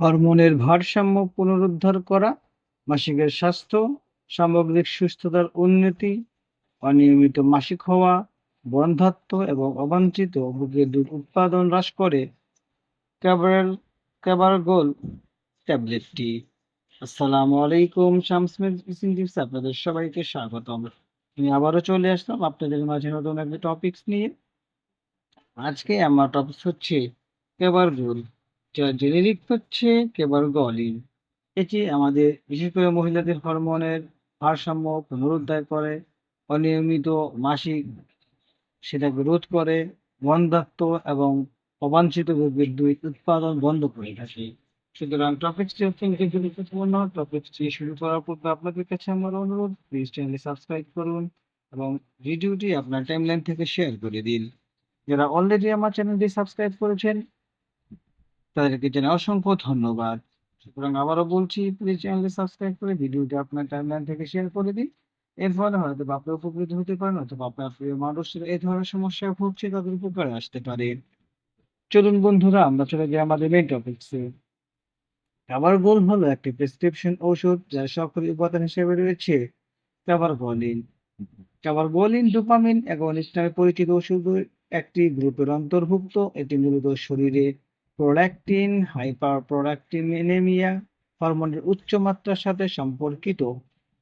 হরমোনের ভারসাম্য পুনরুদ্ধার করা, মাসিকের স্বাস্থ্য, সামগ্রিক সুস্থতার উন্নতি, অনিয়মিত মাসিক হওয়া, বন্ধ্যাত্ব এবং অবাঞ্ছিত বুকের দুধ উৎপাদন হ্রাস করে ক্যাবারেল ক্যাবারগোল ট্যাবলেটটি। আসসালামু আলাইকুম শামস মেডিসিন টিপস আপনাদের সবাইকে স্বাগতম। আমি আবারও চলে আসলাম আপনাদের মাঝে নতুন একটা টপিকস নিয়ে। আজকে আমার টপিকস হচ্ছে ক্যাবারগোল যার জেনেরিক হচ্ছে ক্যাবারগলিন। এটি আমাদের বিশেষ করে মহিলাদের হরমোনের ভারসাম্য পুনরুদ্ধার করে, অনিয়মিত মাসিক সেটাকে রোধ করে, বন্ধ্যাত্ব এবং অবাঞ্ছিত রোগের দুই উৎপাদন বন্ধ করে থাকে। সুতরাং টপিকসটি অত্যন্ত গুরুত্বপূর্ণ। টপিকসটি শুরু করার পূর্বে আপনাদের কাছে আমার অনুরোধ প্লিজ চ্যানেলটি সাবস্ক্রাইব করুন এবং ভিডিওটি আপনার টাইমলাইন থেকে শেয়ার করে দিন। যারা অলরেডি আমার চ্যানেলটি সাবস্ক্রাইব করেছেন তাদেরকে জানাই অসংখ্য ধন্যবাদ। সুতরাং আবারও বলছি প্লিজ চ্যানেলটি সাবস্ক্রাইব করে ভিডিওটি আপনার টাইমলাইন থেকে শেয়ার করে দিন। এর ফলে হয়তো আপনি উপকৃত হতে পারেন অথবা আপনার প্রিয় মানুষরা এই ধরনের সমস্যায় ভুগছে তাদের উপকারে আসতে পারে। চলুন বন্ধুরা, আমরা চলে যাই আমাদের মেইন টপিকসে। ক্যাবারগোল হলো একটি প্রেসক্রিপশন ঔষধ যার সক্রিয় উপাদান হিসেবে রয়েছে ক্যাবারগলিন। ক্যাবারগলিন ডোপামিন অ্যাগনিস্ট নামে পরিচিত ওষুধের একটি গ্রুপের অন্তর্ভুক্ত। এটি মূলত শরীরে প্রোল্যাক্টিন, হাইপারপ্রোল্যাক্টিনেমিয়া হরমোনের উচ্চ মাত্রার সাথে সম্পর্কিত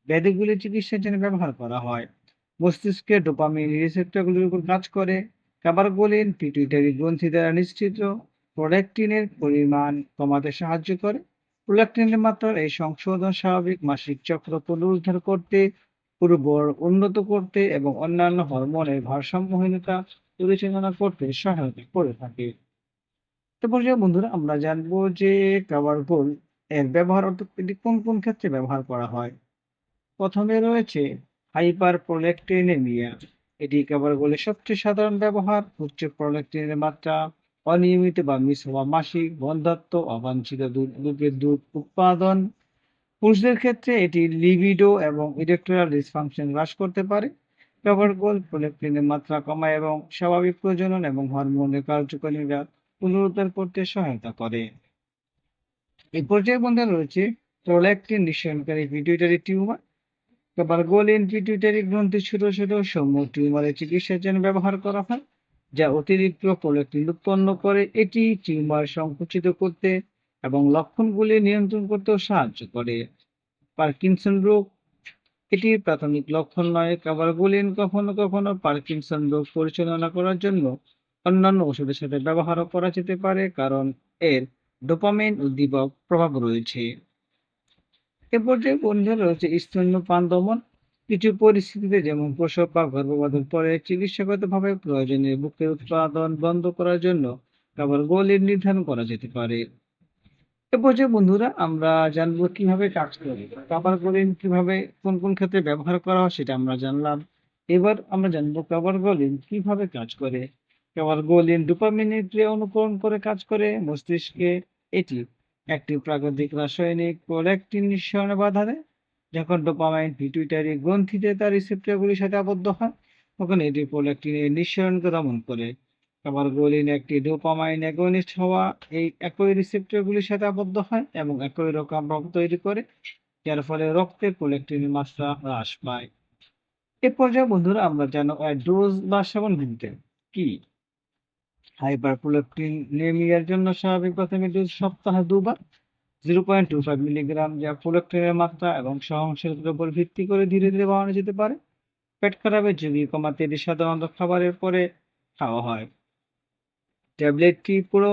ব্যাধিগুলি চিকিৎসার জন্য ব্যবহার করা হয়। মস্তিষ্কে ডোপামিন রিসেপ্টরগুলির উপর কাজ করে। ক্যাবারগোলিন পিটুইটারি গ্রন্থি দ্বারা নিশ্চিত প্রোল্যাক্টিনের পরিমাণ কমাতে সাহায্য করে। প্রোল্যাক্টিনের মাত্রার এই সংশোধন স্বাভাবিক মাসিক চক্র পুনরুদ্ধার করতে, উর্বর উন্নত করতে এবং অন্যান্য হরমোনের ভারসাম্যহীনতা পরিচালনা করতে সহায়তা করে থাকে। তো পর্যায়ে বন্ধুরা আমরা জানব যে ক্যাবারগোল এর ব্যবহার অর্থাৎ এটি কোন কোন ক্ষেত্রে ব্যবহার করা হয়। প্রথমে রয়েছে হাইপার হাইপারপ্রোল্যাক্টিনেমিয়া। এটি ক্যাবারগোলের সবচেয়ে সাধারণ ব্যবহার। উচ্চ প্রোল্যাক্টিনের মাত্রা, অনিয়মিত বা মিস হওয়া মাসিক, বন্ধ্যাত্ব, অবাঞ্ছিত দুধ বুকের দুধ উৎপাদন। পুরুষদের ক্ষেত্রে এটি লিবিডো এবং ইরেকটরাল ডিসফাংশন হ্রাস করতে পারে। ক্যাবারগোল প্রোল্যাক্টিনের মাত্রা কমায় এবং স্বাভাবিক প্রজনন এবং হরমোনের কার্যকারিতা পুনরুদ্ধার করতে সহায়তা করে। এই পর্যায়ে বন্ধুরা রয়েছে প্রোল্যাক্টিন নিঃসরণকারী পিটুইটারি টিউমার। ক্যাবারগোলিন পিটুইটারি গ্রন্থির ছোট ছোট সৌম্য টিউমারের চিকিৎসার জন্য ব্যবহার করা হয়, যা অতিরিক্ত প্রোল্যাক্টিন উৎপন্ন করে। এটি টিউমার সংকুচিত করতে এবং লক্ষণগুলি নিয়ন্ত্রণ করতেও সাহায্য করে। পার্কিনসন রোগ, এটির প্রাথমিক লক্ষণ নয়। কাবার ক্যাবারগোলিন কখনো কখনো পার্কিনসন রোগ পরিচালনা করার জন্য অন্যান্য ওষুধের সাথে ব্যবহারও করা যেতে পারে, কারণ এর ডোপামিন উদ্দীপক প্রভাব রয়েছে। এ পর্যায়ে বন্ধুরা রয়েছে স্তন্যপান দমন। কিছু পরিস্থিতিতে যেমন প্রসব বা গর্ভধারণের পরে চিকিৎসাগতভাবে প্রয়োজনীয় বুকের উৎপাদন বন্ধ করার জন্য ক্যাবারগোলিন নির্ধারণ করা যেতে পারে। এ পর্যায়ে বন্ধুরা, আমরা জানব কীভাবে কাজ করে। ক্যাবারগোলিন কীভাবে কোন কোন ক্ষেত্রে ব্যবহার করা হয় সেটা আমরা জানলাম। এবার আমরা জানব ক্যাবারগোলিন কীভাবে কাজ করে। ক্যাবারগোলিন ডোপামিনের ক্রিয়া অনুকরণ করে কাজ করে, মস্তিষ্কে। এটি একটি প্রাকৃতিক রাসায়নিক প্রোল্যাক্টিন নিঃসরণে বাধা দেয়। যখন ডোপামাইন পিটুইটারি গ্রন্থিতে তার রিসেপ্টরগুলির সাথে আবদ্ধ হয়, তখন এটি প্রোল্যাক্টিনের নিঃসরণকে দমন করে। আবার গোলিন একটি ডোপামাইন অ্যাগনিস্ট হওয়া এই একই রিসেপ্টরগুলির সাথে আবদ্ধ হয় এবং একই রকম রক্ত তৈরি করে, যার ফলে রক্তে প্রোল্যাক্টিনের মাত্রা হ্রাস পায়। এ পর্যায়ে বন্ধুরা, আমরা এর ডোজ বা সেবন সেবনবিধি কি? হাইপারপ্রোল্যাক্টিনেমিয়ার জন্য স্বাভাবিক প্রাথমিক ডোজ সপ্তাহে দুবার 0.25 মিলিগ্রাম যা প্রোল্যাক্টিনের মাত্রা এবং সহনশীলতার উপর ভিত্তি করে ধীরে ধীরে বাড়ানো যেতে পারে। পেট খারাপের ঝুঁকি কমাতে এটি সাধারণত খাবারের পরে খাওয়া হয়। ট্যাবলেটটি পুরো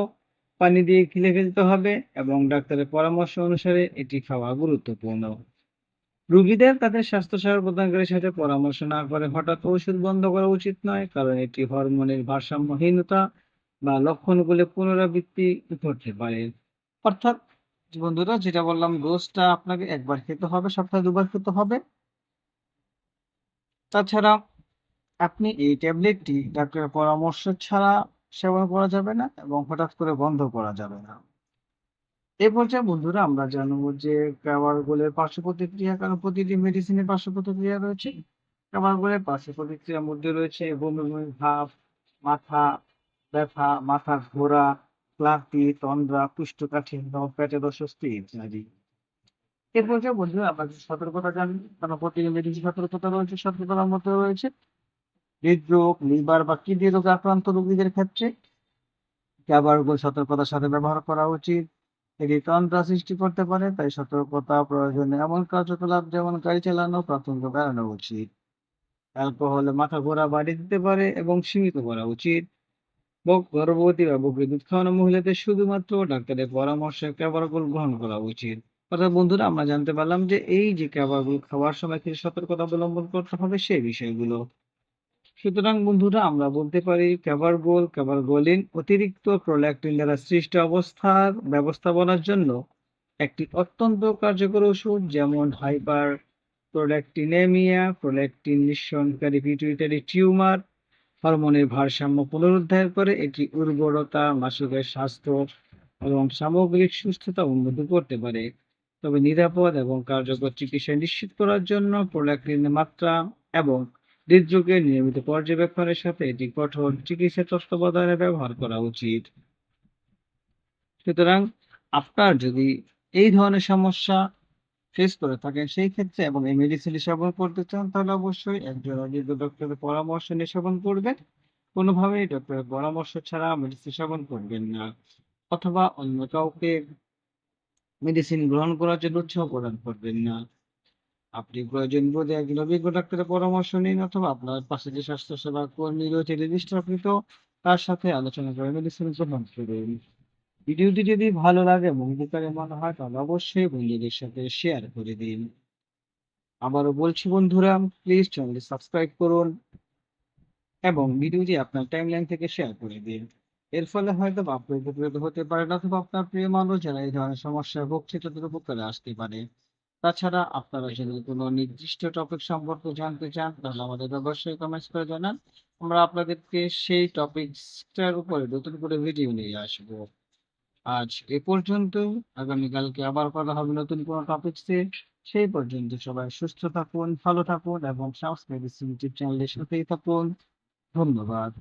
পানি দিয়ে গিলে ফেলতে হবে এবং ডাক্তারের পরামর্শ অনুসারে এটি খাওয়া গুরুত্বপূর্ণ। রোগীদের তাদের স্বাস্থ্যসেবা প্রদানকারীর সাথে পরামর্শ না করে হঠাৎ ওষুধ বন্ধ করা উচিত নয়, কারণ এটি হরমোনের ভারসাম্যহীনতা বা লক্ষণগুলি পুনরাবৃত্তি করতে পারে। অর্থাৎ বন্ধুরা যেটা বললাম ডোজটা আপনাকে একবার খেতে হবে, সপ্তাহে দুবার খেতে হবে। তাছাড়া আপনি এই ট্যাবলেটটি ডাক্তারের পরামর্শ ছাড়া সেবন করা যাবে না এবং হঠাৎ করে বন্ধ করা যাবে না। এ পর্যায়ে বন্ধুরা আমরা জানব যে ক্যাবারগোলের পার্শ্ব প্রতিক্রিয়া কারণ প্রতিটি মেডিসিনের পার্শ্ব প্রতিক্রিয়া রয়েছে। ক্যাবারগোলের পার্শ্ব প্রতিক্রিয়ার মধ্যে রয়েছে বমি বমি ভাব, মাথা ব্যথা, মাথা ঘোরা, ক্লান্তি তন্দ্রা কুষ্ঠকাঠিন্য পেটের অস্বস্তি ইত্যাদি। এরপর যে বন্ধুরা আমরা সতর্কতা জানি কারণ প্রতিদিন কিছু সতর্কতা রয়েছে সতর্কতার মধ্যে রয়েছে হৃদরোগ লিভার বা কিডনি রোগে আক্রান্ত রোগীদের ক্ষেত্রে। ক্যাবারগুলো সতর্কতার সাথে ব্যবহার করা উচিত। এটি তন্দ্রা সৃষ্টি করতে পারে তাই সতর্কতা প্রয়োজনে এমন কার্যকলাপ যেমন গাড়ি চালানো প্রাথমিক এড়ানো উচিত। অ্যালকোহলে মাথা ঘোরা বাড়িয়ে দিতে পারে এবং সীমিত করা উচিত। ব- গর্ভবতী বা বুকে দুধ খাওয়ানো মহিলাদের শুধুমাত্র ডাক্তারের পরামর্শে ক্যাবারগুলো গ্রহণ করা উচিত। অর্থাৎ বন্ধুরা, আমরা জানতে পারলাম যে এই যে ক্যাবারগুলো খাওয়ার সময় কিছু সতর্কতা অবলম্বন করতে হবে সেই বিষয়গুলো। সুতরাং বন্ধুরা, আমরা বলতে পারি ক্যাবারগোল ক্যাবারগোলিন অতিরিক্ত প্রোল্যাক্টিন দ্বারা সৃষ্ট অবস্থার ব্যবস্থাপনার জন্য একটি অত্যন্ত কার্যকর ওষুধ, যেমন হাইপার প্রোল্যাক্টিনেমিয়া, প্রোল্যাক্টিন নিঃসরণকারী পিটুইটারি টিউমার হরমোনের ভারসাম্য পুনরুদ্ধার করে এটি উর্বরতা, মাসিকের স্বাস্থ্য এবং সামগ্রিক সুস্থতা উন্নতি করতে পারে। তবে নিরাপদ এবং কার্যকর চিকিৎসা নিশ্চিত করার জন্য প্রোল্যাক্টিনের মাত্রা এবং হৃদরোগের নিয়মিত পর্যবেক্ষণের সাথে এটি কঠোর চিকিৎসা তত্ত্বাবধানে ব্যবহার করা উচিত। সুতরাং আপনার যদি এই ধরনের সমস্যা ফেস করে থাকেন, সেই ক্ষেত্রে এবং এই মেডিসিন সেবন করতে চান, তাহলে অবশ্যই একজন অভিজ্ঞ ডক্টরের পরামর্শ নিয়ে সেবন করবেন। কোনোভাবেই ডক্টরের পরামর্শ ছাড়া মেডিসিন সেবন করবেন না অথবা অন্য কাউকে মেডিসিন গ্রহণ করার জন্য উৎসাহ প্রদান করবেন না। আপনি প্রয়োজন বোধে একজন অভিজ্ঞ ডাক্তারের পরামর্শ নিন অথবা আপনার পাশে যে স্বাস্থ্যসেবা কর্মী রয়েছে রেজিস্ট্রাকৃত তার সাথে আলোচনা করে মেডিসিন গ্রহণ করুন। ভিডিওটি যদি ভালো লাগে এবং উপকারী মনে হয়, তাহলে অবশ্যই বন্ধুদের সাথে শেয়ার করে দিন। আবারও বলছি বন্ধুরা প্লিজ চ্যানেলটি সাবস্ক্রাইব করুন এবং ভিডিওটি আপনার টাইমলাইন থেকে শেয়ার করে দিন। এর ফলে হয়তো বা আপনি উপকৃত হতে পারেন অথবা আপনার প্রিয় মানুষ যারা এই ধরনের সমস্যায় ভুগছে, তাদের উপকারে আসতে পারে। তাছাড়া আপনারা যদি কোনো নির্দিষ্ট টপিক সম্পর্কে জানতে চান, তাহলে আমাদের অবশ্যই কমেন্টস করে জানান। আমরা আপনাদেরকে সেই টপিকসটার উপরে নতুন করে ভিডিও নিয়ে আসব। আজ এ পর্যন্ত আগামীকালকে আবার কথা হবে নতুন কোনো টপিকসে সেই পর্যন্ত সবাই সুস্থ থাকুন, ভালো থাকুন এবং সাউথ মেডিসিন ইউটিউব চ্যানেলের সাথেই থাকুন। ধন্যবাদ।